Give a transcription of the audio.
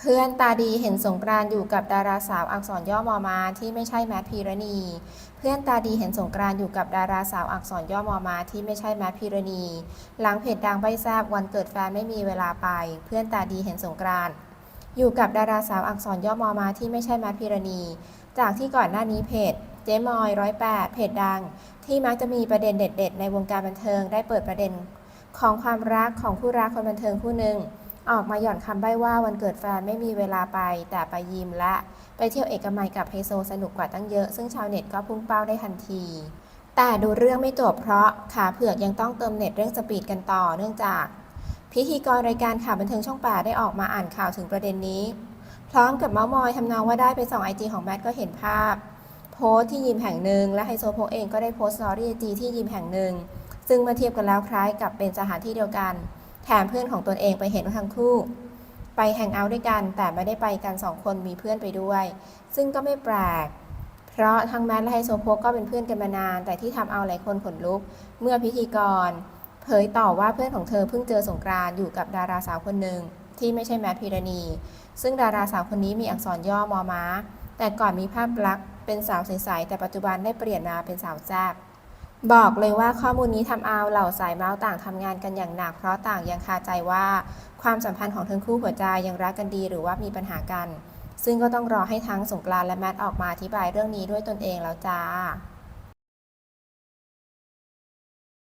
เพื่อนตาดีเห็นสงกรานต์อยู่กับดาราสาวอักษรย่อมอมาที่ไม่ใช่แมทพีรณี เพื่อนตาดีเห็นสงกรานต์อยู่กับดาราสาวอักษรย่อมอมาที่ไม่ใช่แมทพีรณี หลังเพจดังใบทราบวันเกิดแฟนไม่มีเวลาไป เพื่อนตาดีเห็นสงกรานต์อยู่กับดาราสาวอักษรย่อมอมาที่ไม่ใช่แมทพีรณี จากที่ก่อนหน้านี้เพจเจมอยร้อยแปดเพจดัง ที่มักจะมีประเด็นเด็ด ๆ ในวงการบันเทิงได้เปิดประเด็น ของความรักของคู่รักคนบันเทิงคู่หนึ่ง ออกมาหย่อนคำใบ้ว่าวันเกิดแฟนไม่มีเวลาไป แต่ไปยิมและไปเที่ยวเอกมัยกับไฮโซสนุกกว่าตั้งเยอะ ซึ่งชาวเน็ตก็พุ่งเป้าได้ทันที แต่ดูเรื่องไม่จบเพราะขาเผือกยังต้องเติมเน็ตเรื่องสปีดกันต่อเนื่องจาก พิธีกรรายการข่าวบันเทิงช่องป่าได้ออกมาอ่านข่าวถึงประเด็นนี้ พร้อมกับเมาส์มอยทำนองว่าได้ไปส่องไอจีของแมทก็เห็นภาพ โพสที่ยิมแห่งหนึ่งและไฮโซโพเองก็ได้โพสต์สตอรี่ไอจีที่ยิมแห่งหนึ่งซึ่งเมื่อเทียบกันแล้วคล้ายกับเป็นสถานที่เดียวกัน แถมเพื่อนของตนเองไปเห็นว่าทั้งคู่ ไปแฮงเอาท์ด้วยกัน แต่ไม่ได้ไปกันสองคนมีเพื่อนไปด้วย ซึ่งก็ไม่แปลก เพราะทั้งแมทและไฮโซโพกก็เป็นเพื่อนกันมานาน แต่ที่ทำเอาหลายคนขนลุก เมื่อพิธีกร เผยต่อว่าเพื่อนของเธอเพิ่งเจอสงกรานต์อยู่กับดาราสาวคนหนึ่งที่ไม่ใช่แมทพิรณี ซึ่งดาราสาวคนนี้มีอักษรย่อมอม้า แต่ก่อนมีภาพลักษณ์เป็นสาวใสๆแต่ปัจจุบันได้เปลี่ยนมาเป็นสาวแซ่บ บอกเลยว่าข้อมูลนี้ทำเอาเหล่าสายเมาส์ต่างทำงานกันอย่างหนัก เพราะต่างยังคาใจว่าความสัมพันธ์ของทั้งคู่หัวใจยังรักกันดีหรือว่ามีปัญหากัน ซึ่งก็ต้องรอให้ทั้งสงกรานและแมทออกมาอธิบายเรื่องนี้ด้วยตนเองแล้วจ้า